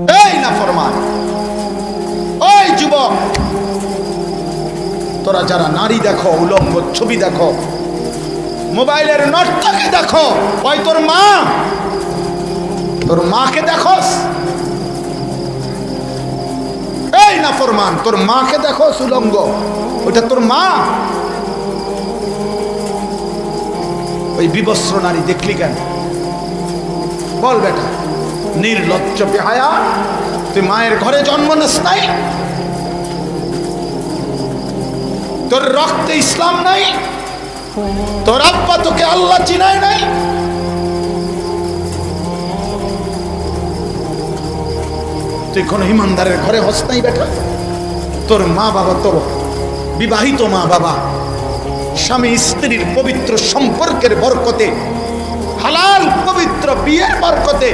এই না ফরমান। ওই যুবক। তোরা যারা নারী দেখো, উলঙ্গ ছবি দেখো, মোবাইলের নর্তকে দেখো, ওই তোর মা। তোর মাকে দেখোস। এই না ফরমান, তোর মাকে দেখো উলঙ্গ। ওটা তোর মা। ওই বিবস্ত্র নারী দেখলি কেন? বল বেটা। নির্লজ্জ বেহায়া, তুই মায়ের ঘরে জন্ম নিস নাই। তোর রক্তে ইসলাম নাই, তোর আব্বা তোকে আল্লাহ চিনায় নাই। তুই কোনো ইমানদারের ঘরে হস নাই বেটা। তোর মা বাবা তোর বিবাহিত মা বাবা। স্বামী স্ত্রীর পবিত্র সম্পর্কের বরকতে, হালাল পবিত্র বিয়ের বরকতে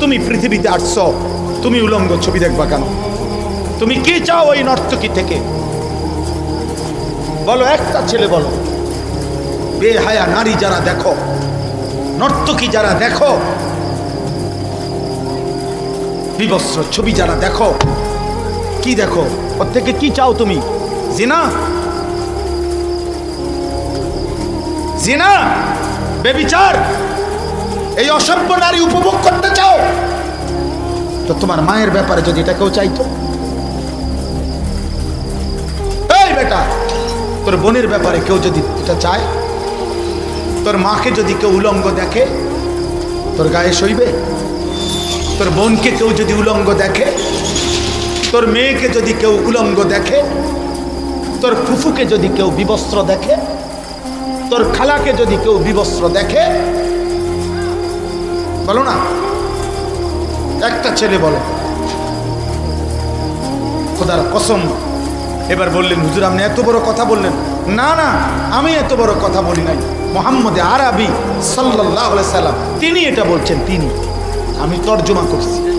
তুমি পৃথিবীতে আসছ, তুমি উলঙ্গ ছবি দেখবা কেন? তুমি কি চাও ওই নর্তকী থেকে? বলো, একটা ছেলে বলো। বেহায়া নারী যারা দেখো, নর্তকী যারা দেখো, বিবস্ত্র ছবি যারা দেখো, কি দেখো? ওর থেকে কি চাও তুমি? জিনা? জিনা? বেবিচার? এই অসভ্য নারী উপভোগ করতে চাও, তো তোমার মায়ের ব্যাপারে যদি এটা কেউ চাইতো। এই বেটা, তোর বোনের ব্যাপারে কেউ যদি এটা চায়, তোর মাকে যদি কেউ উলঙ্গ দেখে, তোর গায়ে সইবে, তোর বোনকে কেউ যদি উলঙ্গ দেখে, তোর মেয়েকে যদি কেউ উলঙ্গ দেখে, তোর ফুফুকে যদি কেউ বিবস্ত্র দেখে, তোর খালাকে যদি কেউ বিবস্ত্র দেখে বলো না? একটা ছেলে বলো। খোদার কসম। এবার বললেন, হুজুর, আপনি এত বড় কথা বললেন। না না, আমি এত বড় কথা বলি নাই। মোহাম্মদে আরবি সাল্লাহ সাল্লাম। তিনি এটা বলছেন, তিনি। আমি তর্জমা করছি।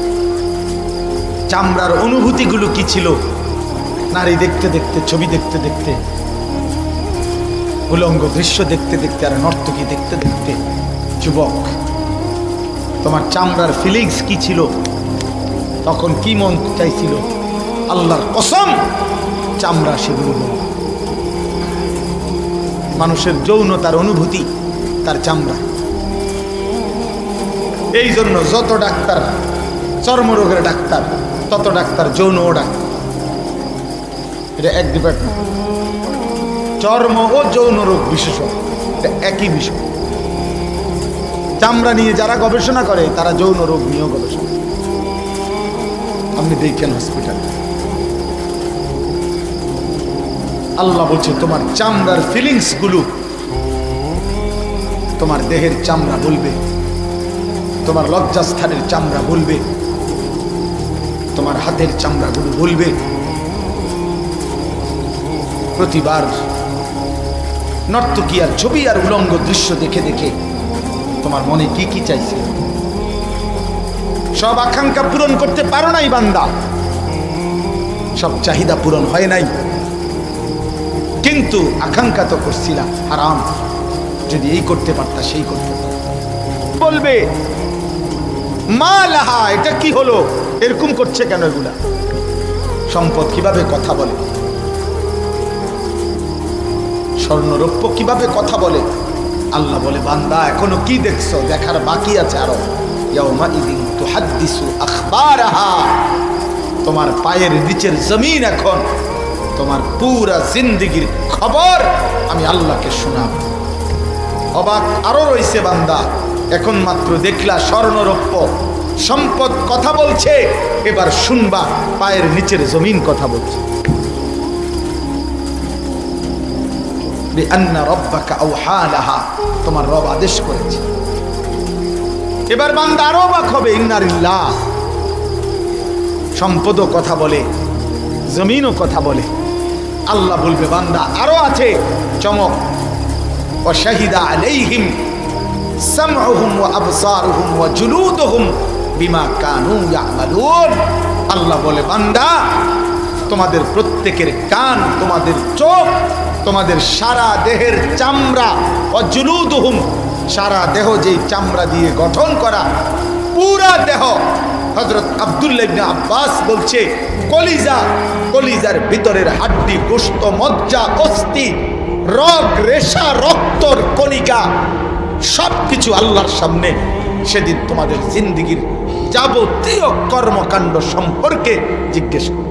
চামড়ার অনুভূতিগুলো কি ছিল? নারী দেখতে দেখতে, ছবি দেখতে দেখতে, উলঙ্গ দৃশ্য দেখতে দেখতে, আর নর্তকী দেখতে দেখতে, যুবক তোমার চামড়ার ফিলিংস কি ছিল? তখন কি মন চাইছিল? আল্লাহর কসম, চামড়া সেগুলো। মানুষের যৌনতার অনুভূতি, তার চামড়া। এই জন্য যত ডাক্তার, চর্মরোগের ডাক্তার, তত ডাক্তার যৌনও ডাক্তার। এটা এক ডিপার্টমেন্ট চর্ম ও যৌন রোগ বিশেষজ্ঞ। এটা একই বিষয়। চামড়া নিয়ে যারা গবেষণা করে, তারা যৌন রোগ নিয়েও গবেষণা। আপনি দেখেন হসপিটাল আল্লাহ বলছে, তোমার চামড়ার ফিলিংসগুলো, তোমার দেহের চামড়া বলবে, তোমার লজ্জাস্থানের চামড়া বলবে, তোমার হাতের চামড়াগুলো বলবে প্রতিবার নর্তকী আর ছবি আর উলঙ্গ দৃশ্য দেখে দেখে তোমার মনে কি কি চাইছে? সব আকাঙ্ক্ষা পূরণ করতে পারো নাই বান্দা। সব চাহিদা পূরণ হয় নাই। কিন্তু আকাঙ্ক্ষা তো করছিলা, হারাম। যদি এই করতে পারতা, সেই করতে বলবে, মা লাহা, এটা কি হলো? এরকম করছে কেন এগুলা? সম্পদ কীভাবে কথা বলে? স্বর্ণরৌপ্য কীভাবে কথা বলে? আল্লাহ বলে, বান্দা, এখনও কি দেখছ? দেখার বাকি আছে আরও। তোমার পায়ের নিচের জমিন এখন। তোমার পুরা জিন্দিগির খবর আমি আল্লাহকে শোনাব। অবাক আরও রয়েছে বান্দা। এখন মাত্র দেখলা স্বর্ণরৌপ্য। সম্পদ কথা বলছে, এবার শুনবা পায়ের নিচের জমিন কথা বলছে। তোমার রব আদেশ করেছে। এবার বান্দা আরও অবাক হবে, ইন্নারিল্লাহ। সম্পদও কথা বলে, জমিনও কথা বলে। আল্লাহ বলবে, বান্দা, আরও আছে, চমক। ও শাহিদা আলাইহিম সামউহুম ওয়া আবসারুহুম ওয়া জুলুদুহুম বিমা কানু ইয়ামালুন। আল্লাহ বলে, বান্দা, তোমাদের প্রত্যেকের কান, তোমাদের চোখ তোমাদের সারা দেহের চামড়া, অজুলুদহুম, সারা দেহ যেই চামড়া দিয়ে গঠন করা, পুরা দেহ হজরত আবদুল্লাহ আব্বাস বলছে, কলিজা, কলিজার ভিতরের হাড্ডি গোস্ত মজ্জা, অস্থি, রগ, রেশা, রক্তর কণিকা সব কিছু আল্লাহর সামনে সেদিন তোমাদের জিন্দিগির যাবতীয় কর্মকাণ্ড সম্পর্কে জিজ্ঞেস করো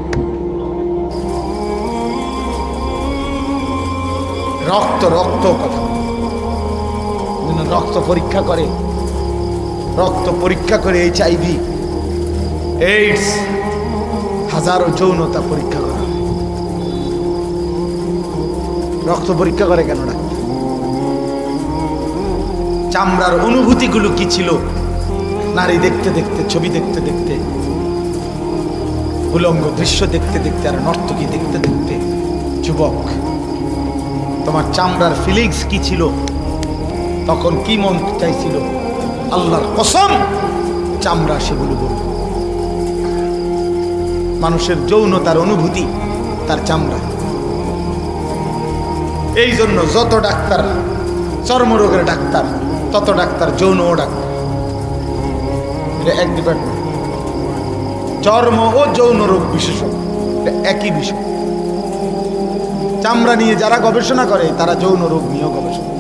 রক্ত রক্ত কথা। রক্ত পরীক্ষা করে। রক্ত পরীক্ষা করে এইচ আইভি এইডস হাজারো যৌনতা পরীক্ষা করা রক্ত পরীক্ষা করে কেন ডাক্তার? চামড়ার অনুভূতিগুলো কি ছিল? নারী দেখতে দেখতে, ছবি দেখতে দেখতে, উলঙ্গ দৃশ্য দেখতে দেখতে, আর নর্তকী দেখতে দেখতে, যুবক তোমার চামড়ার ফিলিংস কি ছিল? তখন কি মন চাইছিল? আল্লাহর কসম চামড়া সেগুলো বলবে মানুষের যৌনতার অনুভূতি তার চামড়া। এই জন্য যত ডাক্তার, চর্মরোগের ডাক্তার, তত ডাক্তার যৌনও ডাক্তার। এটা এক ডিপার্টমেন্ট চর্ম ও যৌন রোগ বিশেষজ্ঞ একই বিষয়। চামড়া নিয়ে যারা গবেষণা করে, তারা যৌন রোগ নিয়েও গবেষণা।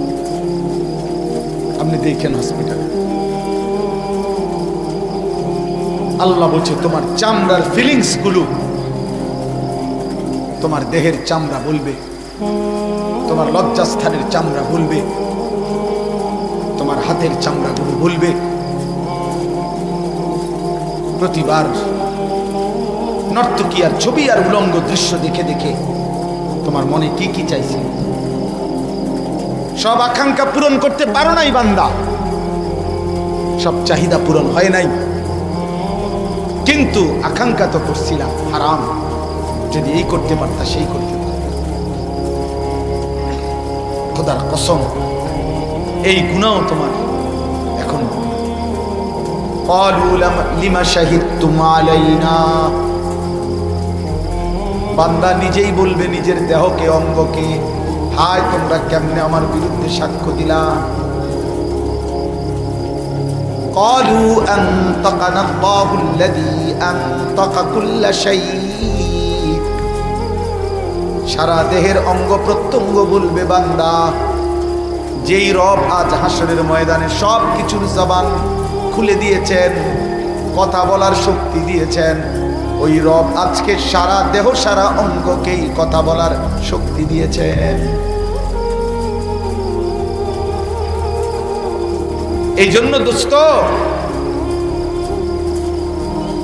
আপনি দেখেন হসপিটালে আল্লাহ বলছে, তোমার চামড়ার ফিলিংসগুলো, তোমার দেহের চামড়া বলবে, তোমার লজ্জাস্থানের চামড়া বলবে, তোমার হাতের চামড়াগুলো বলবে প্রতিবার নর্তকী আর ছবি আর উলঙ্গ দৃশ্য দেখে দেখে তোমার মনে কি কি চাইছে সব আকাঙ্ক্ষা পূরণ করতে পারো নাই বান্দা সব চাহিদা পূরণ হয় নাই কিন্তু আকাঙ্ক্ষা তো করছিলাম হারাম যদি এই করতে পারতা সেই করতে পারতা খোদার কসম এই গুণাও তোমার এখন قالوا لم- لما شهدتم علينا বান্দা নিজেই বলবে নিজের দেহকে অঙ্গকে হায় তোমরা কেমনে আমার বিরুদ্ধে সাক্ষ্য দিলা قالوا أنطقنا الله الذي أنطق كل شيء সারা দেহের অঙ্গ প্রত্যঙ্গ বলবে বান্দা যেই রব আজ হাসরের ময়দানে সব কিছুর জবান খুলে দিয়েছেন কথা বলার শক্তি দিয়েছেন ওই রব আজকে সারা দেহ, সারা অঙ্গকেই কথা বলার শক্তি দিয়েছে এই জন্য দোস্ত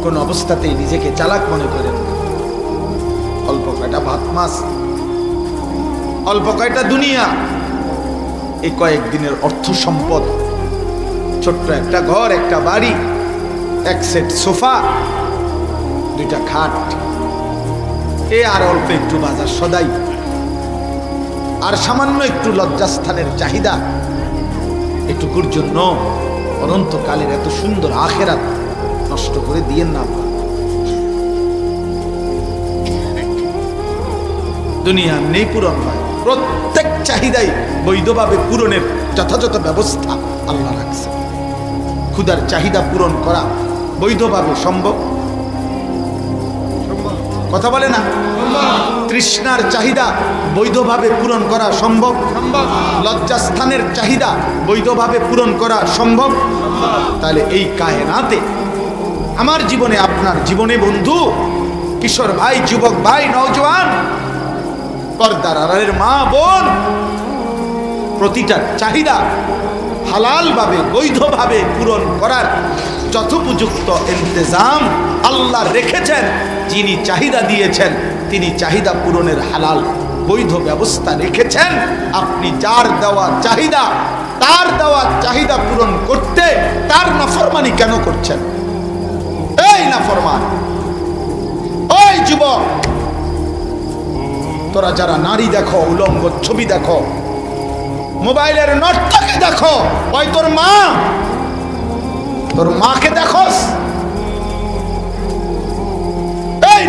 কোন অবস্থাতেই নিজেকে চালাক মনে করেন অল্প কয়টা ভাত মাছ, অল্প কয়টা দুনিয়া এই কয়েকদিনের অর্থ সম্পদ, ছোট্ট একটা ঘর, একটা বাড়ি, এক সেট সোফা দুইটা খাট। এ আর অল্প একটু বাজার সদাই। আর সামান্য একটু লজ্জাস্থানের চাহিদা। এটুকুর জন্য অনন্তকালের এত সুন্দর আখেরাত নষ্ট করে দিয়েন না আপনারা। দুনিয়া নেই পূরণ হয় প্রত্যেক চাহিদাই বৈধভাবে পূরণের যথাযথ ব্যবস্থা আল্লাহ রাখছে ক্ষুদার চাহিদা পূরণ করা বৈধভাবে সম্ভব। কথা বলে না? তৃষ্ণার চাহিদা বৈধভাবে পূরণ করা সম্ভব? লজ্জাস্থানের চাহিদা বৈধভাবে পূরণ করা সম্ভব? তাহলে এই কায়নাতে আমার জীবনে আপনার জীবনে বন্ধু, কিশোর ভাই, যুবক ভাই, নওজোয়ান, পর্দার আড়ালের মা, বোন, প্রতিটা চাহিদা হালালভাবে, বৈধভাবে পূরণ করার যথোপযুক্ত ইন্তজাম আল্লাহ রেখেছেন। যিনি চাহিদা দিয়েছেন, তিনি চাহিদা পূরণের হালাল বৈধ ব্যবস্থা রেখেছেন। আপনি যার দেওয়া চাহিদা, তার দেওয়া চাহিদা পূরণ করতে তার নাফরমানি কেন করছেন? এই নাফরমান, ওই যুবক, তোরা যারা নারী দেখো, উলঙ্গ ছবি দেখো, মোবাইলের নর্তকে দেখো, ওই তোর মা, তোর মাকে দেখোস।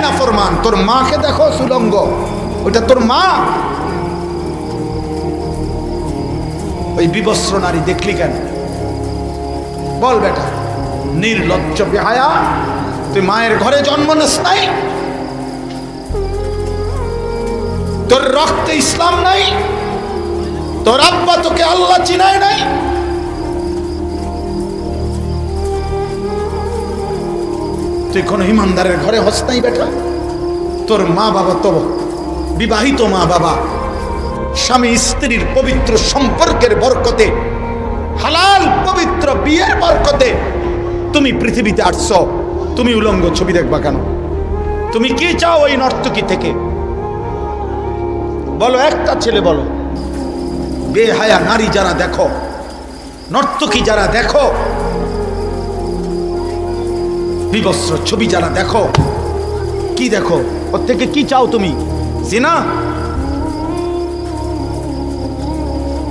না ফরমান? তোর মাকে দেখো সুলঙ্গ। ওটা তোর মা? ওই বিবস্ত্র নারী দেখলি কেন? বল বেটা, নির্লজ্জ বেহায়া, তুই মায়ের ঘরে জন্ম নিস নাই? তোর রক্তে ইসলাম নাই? তোর আব্বা তোকে আল্লাহ চিনায় নাই? তুই কোনো ইমানদারের ঘরে হস নাই বেটা। তোর মা বাবা তো বিবাহিত মা বাবা। স্বামী স্ত্রীর পবিত্র সম্পর্কের বরকতে, হালাল পবিত্র বিয়ের বরকতে তুমি পৃথিবীতে আসছ, তুমি উলঙ্গ ছবি দেখবা কেন? তুমি কি চাও ওই নর্তকী থেকে? বলো, একটা ছেলে বলো। বেহায়া নারী যারা দেখো, নর্তকী যারা দেখো বিবস্ত্র ছবি যারা দেখো, কি দেখো? ওর থেকে কি চাও তুমি? জিনা?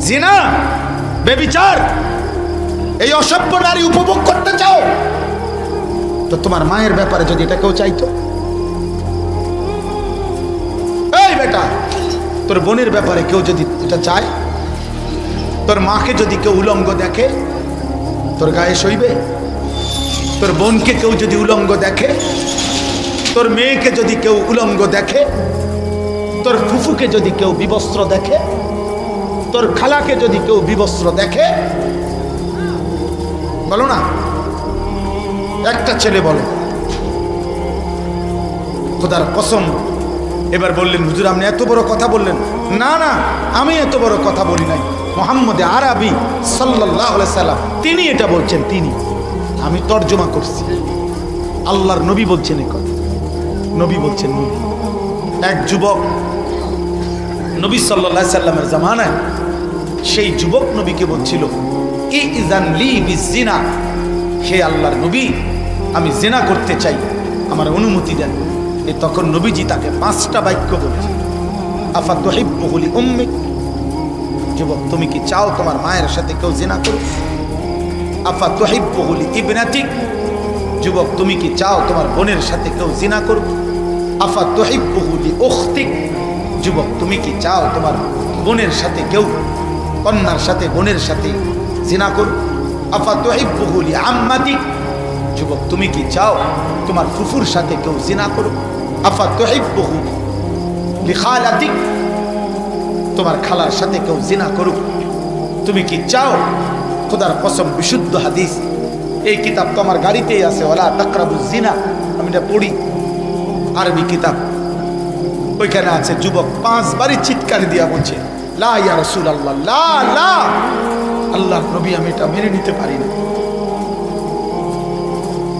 জিনা? বেবিচার এই অসভ্য নারী উপভোগ করতে চাও? তো তোমার মায়ের ব্যাপারে যদি এটা কেউ চাইতো? এই বেটা, তোর বোনের ব্যাপারে কেউ যদি এটা চায়? তোর মাকে যদি কেউ উলঙ্গ দেখে, তোর গায়ে সইবে? তোর বোনকে কেউ যদি উলঙ্গ দেখে, তোর মেয়েকে যদি কেউ উলঙ্গ দেখে, তোর ফুফুকে যদি কেউ বিবস্ত্র দেখে, তোর খালাকে যদি কেউ বিবস্ত্র দেখে, বলো না, একটা ছেলে বলো, খোদার কসম, এবার বললেন, হুজুর, আপনি এত বড় কথা বললেন। না না, আমি এত বড় কথা বলি নাই। মোহাম্মদ আরবি সাল্লাহ সাল্লাম, তিনি এটা বলছেন, তিনি। আমি তর্জমা করছি। আল্লাহর নবী বলছেন এ কথা। নবী বলছেন নবী। এক যুবক নবী সাল্লাহ সাল্লামের জামানায় সেই যুবক নবীকে বলছিল বিজিনা হে আল্লাহর নবী, আমি জেনা করতে চাই। আমার অনুমতি দেন। এ তখন নবীজি তাকে পাঁচটা বাক্য বলেছে আফা তোহিবলি উম্মিক? যুবক, তুমি কি চাও তোমার মায়ের সাথে কেউ জেনা করুক? আফা তোহিবলি ইবনাতিক যুবক, তুমি কি চাও তোমার বোনের সাথে কেউ জিনা করুক? আফা তোহিবলি ওখতিক যুবক, তুমি কি চাও তোমার বোনের সাথে কেউ কন্যার সাথে, বোনের সাথে জিনা করুক? আফা তোহিবলি আম্মাতিক যুবক, তুমি কি চাও তোমার ফুফুর সাথে কেউ জিনা করুক? আফা তোহিবহু লিখালাতিক? তোমার খালার সাথে কেউ জিনা করুক? তুমি কি চাও খোদার কসম, বিশুদ্ধ হাদিস। এই কিতাব তো আমার গাড়িতেই আছে, ওলা তাকরাবু জিনা, আমি এটা পড়ি। আরবি কিতাব। ওইখানে আছে, যুবক পাঁচবারই চিৎকার দিয়া বলছে, লা ইয়া রসুল আল্লাহ লা লা। আল্লাহ নবী, আমি এটা মেনে নিতে পারি না।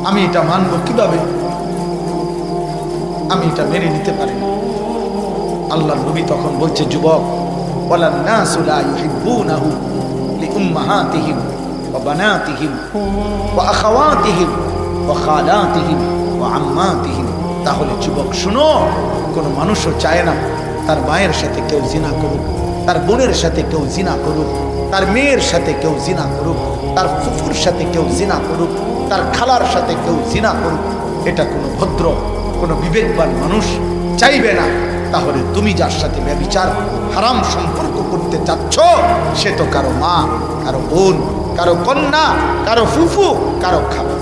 আমি এটা মানব কীভাবে? আমি এটা মেনে নিতে পারি না। আল্লাহ নবী তখন বলছে, যুবক বলার না সুলা ইউহিব্বুনাহু। আখাওয়াতিহিম ওয়া খালাতিহিম ওয়া আম্মাতিহিম তাহলে যুবক, শুনো, কোনো মানুষও চায় না তার মায়ের সাথে কেউ জিনা করুক, তার বোনের সাথে কেউ জিনা করুক, তার মেয়ের সাথে কেউ জিনা করুক, তার ফুফুর সাথে কেউ জিনা করুক, তার খালার সাথে কেউ জিনা করুক। এটা কোনো ভদ্র, কোনো বিবেকবান মানুষ চাইবে না। তাহলে তুমি যার সাথে ব্যবিচার, হারাম সম্পর্ক করতে চাচ্ছ, সে তো কারও মা, কারও বোন, কারও কন্যা, কারও ফুফু, কারও খালা।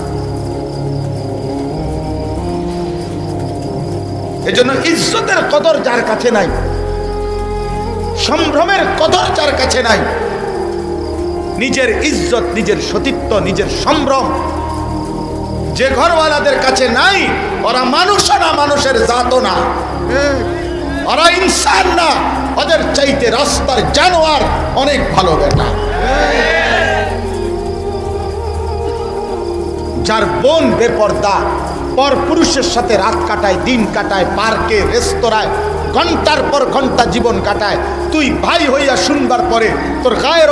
এজন্য ইজ্জতের কদর যার কাছে নাই, সম্ভ্রমের কদর যার কাছে নাই, নিজের ইজ্জত, নিজের সতীত্ব, নিজের সম্ভ্রম, যে ঘরওয়ালাদের কাছে নাই, ওরা মানুষও না, মানুষের জাতও না। ওরা ইনসান না, ওদের চাইতে রাস্তার জানোয়ার অনেক ভালো বেটা। যার বোন বেপর্দা, পর পুরুষের সাথে রাত কাটায়, দিন কাটায়, পার্কে, রেস্তোরাঁয়, ঘণ্টার পর ঘণ্টা জীবন কাটায়, তুই ভাই হইয়া শুনবার পরে তোর গায়ের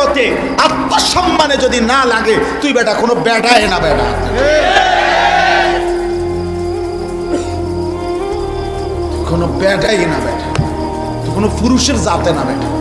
আত্মসম্মানে যদি না লাগে, তুই বেটা কোনো বেটায় না বেটা। কোনো ব্যাটাই না ব্যাটা। কোনো পুরুষের জাতে না বেটা